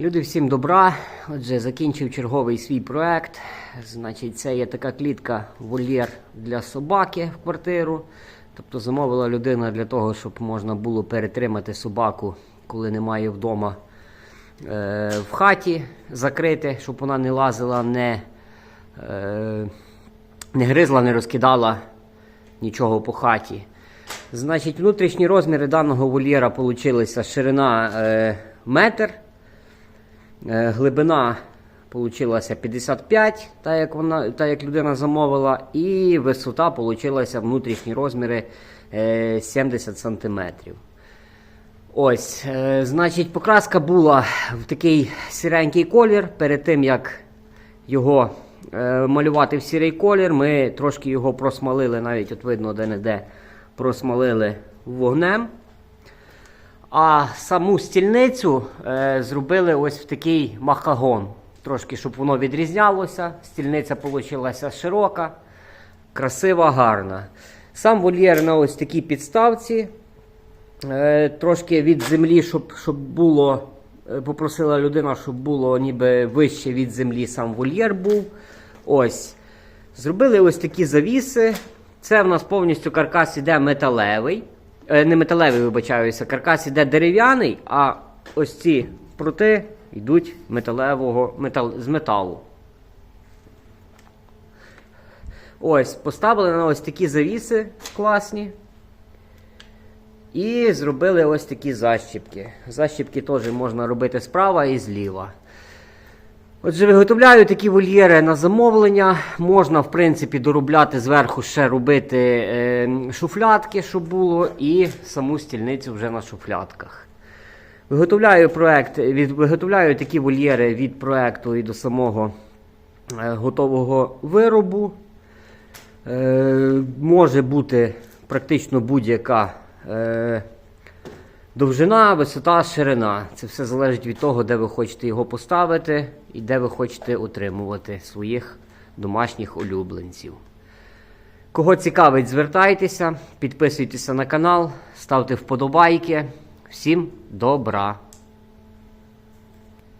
Люди, всім добра. Отже, закінчив черговий свій проект. Значить, це є така клітка вольєр для собаки в квартиру. Тобто замовила людина для того, щоб можна було перетримати собаку, коли немає вдома е, в хаті, закрити, щоб вона не лазила, не, е, не гризла, не розкидала нічого по хаті. Значить, внутрішні розміри даного вольєра вийшли ширина е, метр. Е, Глибина получилася 55, так як, вона, так як людина замовила, і висота получилася внутрішні розміри е, 70 см. Ось, е, значить, покраска була в такий сіренький колір. Перед тим як його е, малювати в сірий колір, ми трошки його просмалили, навіть от видно де-не-де просмалили вогнем. А саму стільницю е, зробили ось в такий махагон. Трошки, щоб воно відрізнялося. Стільниця вийшла широка, красива, гарна. Сам вольєр на ось такій підставці. Е, трошки від землі, щоб, щоб було. е, Попросила людина, щоб було ніби вище від землі сам вольєр був. Ось. Зробили ось такі завіси. Це в нас повністю каркас іде металевий. Е, не металевий, вибачаюся, каркас іде дерев'яний, а ось ці прути йдуть металевого, метал, з металу. Ось, поставили на ось такі завіси класні. І зробили ось такі защіпки. Защіпки теж можна робити справа і зліва. Отже, виготовляю такі вольєри на замовлення. Можна, в принципі, доробляти зверху ще робити е, шуфлятки, щоб було, і саму стільницю вже на шуфлятках. Виготовляю, проект, від, виготовляю такі вольєри від проекту і до самого е, готового виробу. Е, може бути практично будь-яка е, довжина, висота, ширина. Це все залежить від того, де ви хочете його поставити і де ви хочете утримувати своїх домашніх улюбленців. Кого цікавить, звертайтеся, підписуйтеся на канал, ставте вподобайки. Всім добра!